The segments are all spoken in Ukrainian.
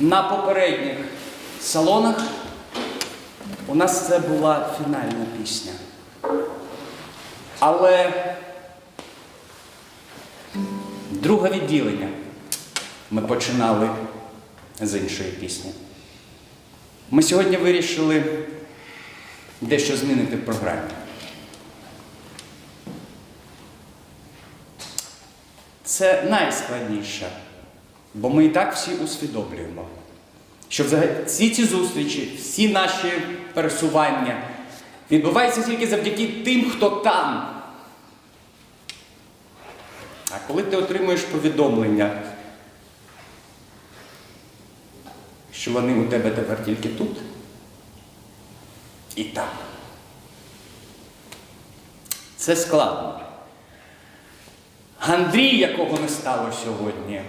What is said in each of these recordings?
на попередніх салонах у нас це була фінальна пісня. Але друге відділення ми починали з іншої пісні. Ми сьогодні вирішили дещо змінити в програмі. Це найскладніше, бо ми і так всі усвідомлюємо, що всі ці зустрічі, всі наші пересування відбуваються тільки завдяки тим, хто там. А коли ти отримуєш повідомлення, що вони у тебе тепер тільки тут і там. Це складно. Андрій, якого не стало сьогодні,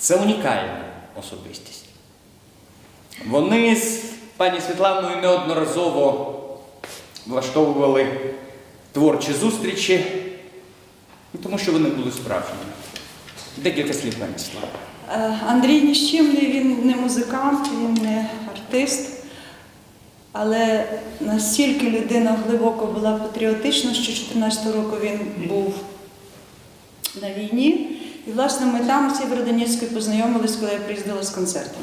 це унікальна особистість. Вони з пані Світланою неодноразово влаштовували творчі зустрічі, тому що вони були справжніми. Декілька слів, пані Світлана. Е, Андрій ніщимний, він не музикант, він не артист, але настільки людина глибоко була патріотична, що 14 року він був на війні. І, власне, ми там, в Сєвєродонецьку, познайомились, коли я приїздила з концертом.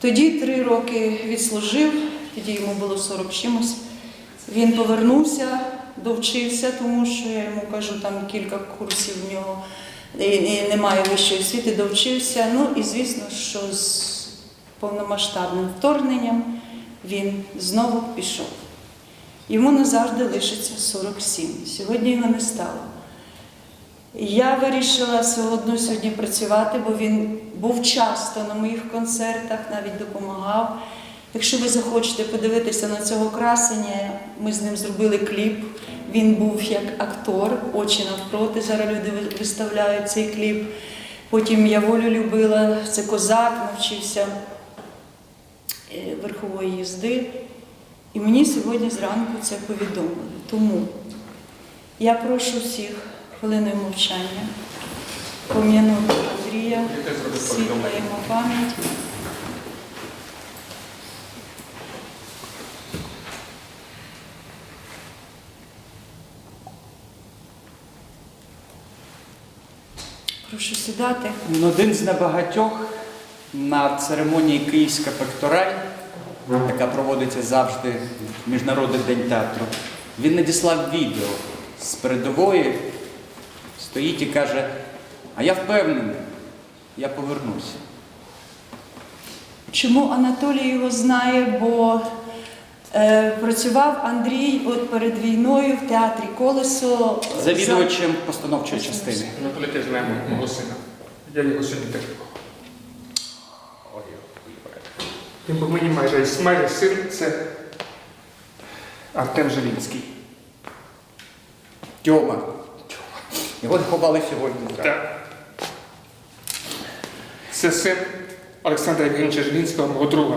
Тоді три роки відслужив, тоді йому було 40 чимось. Він повернувся, довчився, тому що я йому кажу, там кілька курсів в нього і, немає вищої освіти, довчився. Ну і звісно, що з повномасштабним вторгненням він знову пішов. Йому назавжди лишиться 47. Сьогодні його не стало. Я вирішила все одно сьогодні працювати, бо він був часто на моїх концертах, навіть допомагав. Якщо ви захочете подивитися на цього красення, ми з ним зробили кліп. Він був як актор, очі навпроти. Зараз люди виставляють цей кліп. Потім я волю любила, це козак, навчився е, верхової їзди. І мені сьогодні зранку це повідомили. Тому я прошу всіх хвилиною мовчання пом'янути Андрія, світла йому пам'ять. Прошу сідати. Він один з небагатьох на церемонії Київська пектораль, яка проводиться завжди в Міжнародний день театру. Він надіслав відео з передової, стоїть і каже: А я впевнений, я повернуся. Чому Анатолій його знає? Бо е, працював Андрій от перед війною в театрі Колесо. Завідувачем постановчої частини. Анатолій теж знає мого сина. Я його сьогодні теж. Він був мені майже, майже син, це Артем Жилінський. Тьома. Його ховали сьогодні. Так. Це син Олександра Євгеновича Жилінського, мого друга.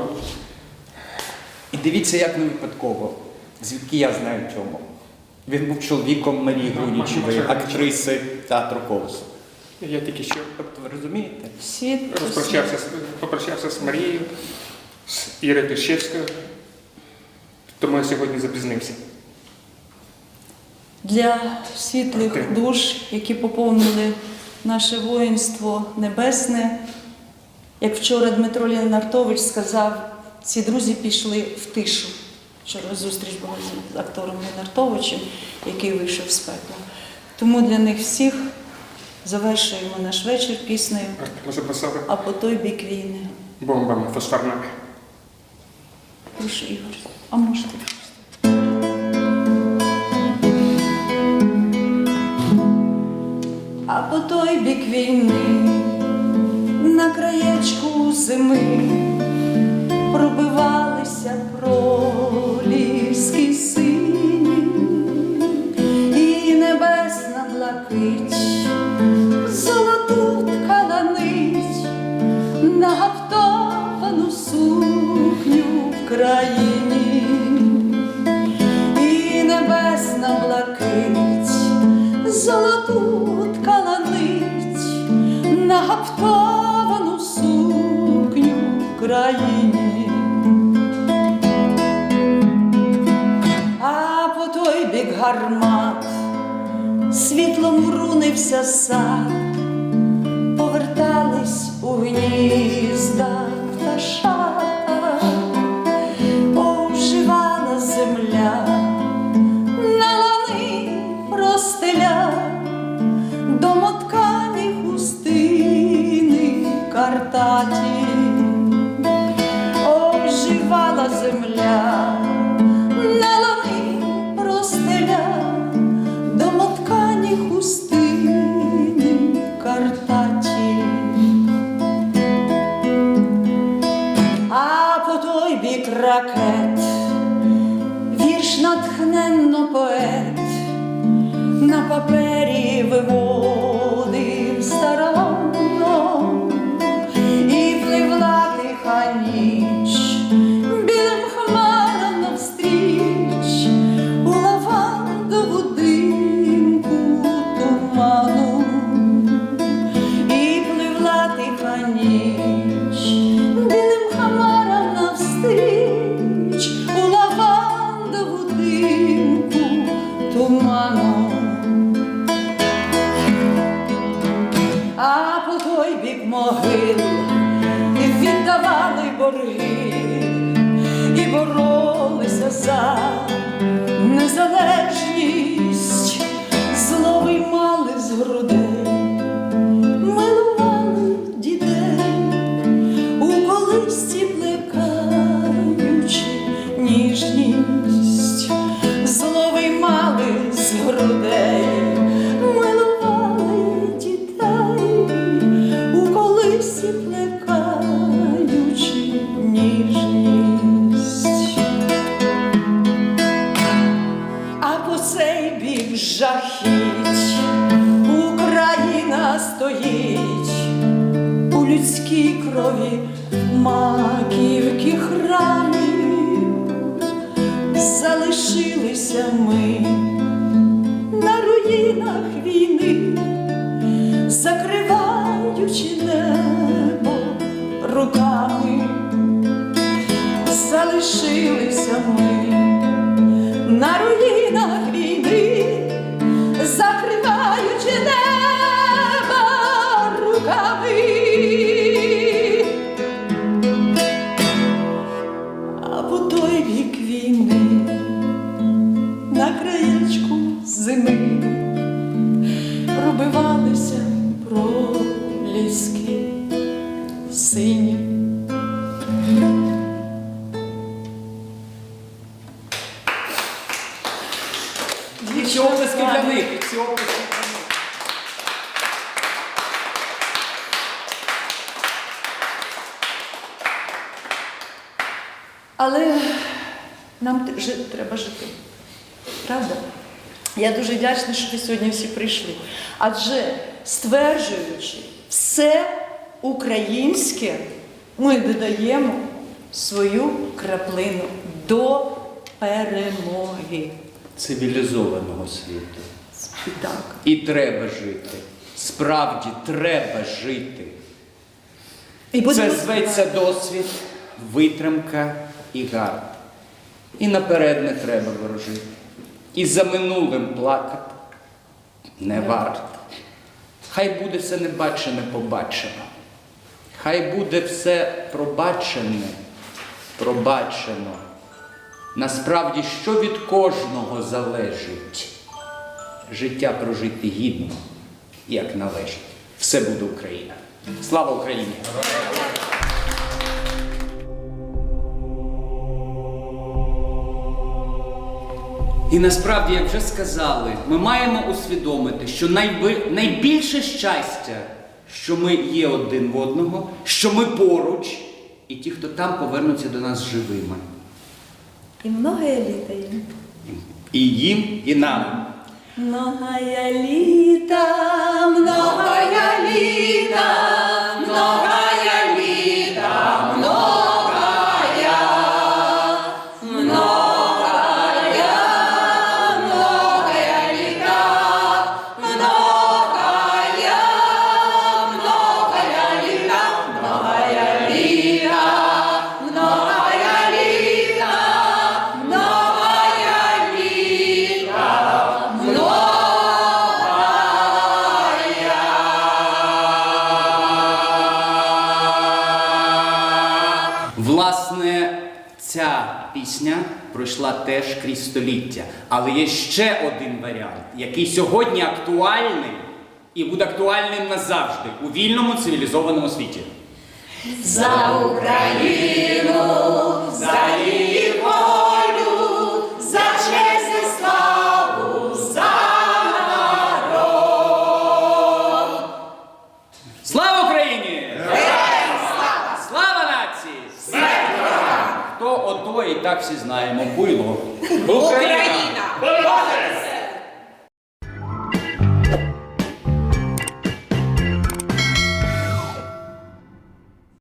І дивіться, як не випадково, звідки я знаю Тьому. Він був чоловіком Марії Грунічевої, актриси театру Колесо. Я тільки що Тобто ви розумієте? Світ розпрощався, попрощався з Марією, з Ірою Тишевською, тому я сьогодні запізнився. Для світлих душ, які поповнили наше воїнство небесне. Як вчора Дмитро Леонартович сказав, ці друзі пішли в тишу. Вчора зустріч була з актором Леонартовичем, який вийшов з пекла. Тому для них всіх завершуємо наш вечір піснею, а по той бік війни. бомбами фосфорними. Прошу Ігор, а можете. Той бік війни, на краєчку зими, пробивалися проліски сині і небесна блакить, золоту ткаланить на гаптовану сукню в країні, і небесна блакить, золоту на сукню країні, А по той бік гармат світлом рунився сад, повертались у гнізда пташата, картаті, оживала земля, на лани простеля, домоткані хустини картаті. А по той бік ракет вірш натхненно поет на папері виводив могил віддавали борги і боролися за незалежність, зловий мали з грудей, стоїть у людській крові маківки храмів, залишилися ми на руїнах війни, закриваючи небо руками, залишилися ми на руїнах краєчку зими пробивалися проліски сині. Ці оплески для них. Ці. Але нам треба жити. Правда? Я дуже вдячна, що ви сьогодні всі прийшли. Адже стверджуючи все українське, ми додаємо свою краплину до перемоги. Цивілізованого світу. Так. І треба жити. Справді треба жити. І Це зветься досвід, витримка і гард. І наперед не треба ворожити. І за минулим плакати не варто. Хай буде все небачене побачено. Хай буде все пробачене, пробачено. Насправді, що від кожного залежить? Життя прожити гідно, як належить. Все буде Україна. Слава Україні! І насправді, як вже сказали, ми маємо усвідомити, що найби... найбільше щастя, що ми є один в одного, що ми поруч, і ті, хто там повернуться до нас живими. І многое літа їм. І їм, і нам. Многое літа, многое літа, пісня пройшла теж крізь століття. Але є ще один варіант, який сьогодні актуальний і буде актуальним назавжди у вільному цивілізованому світі. За Україну, за її Всі знаємо, буйло. Україна!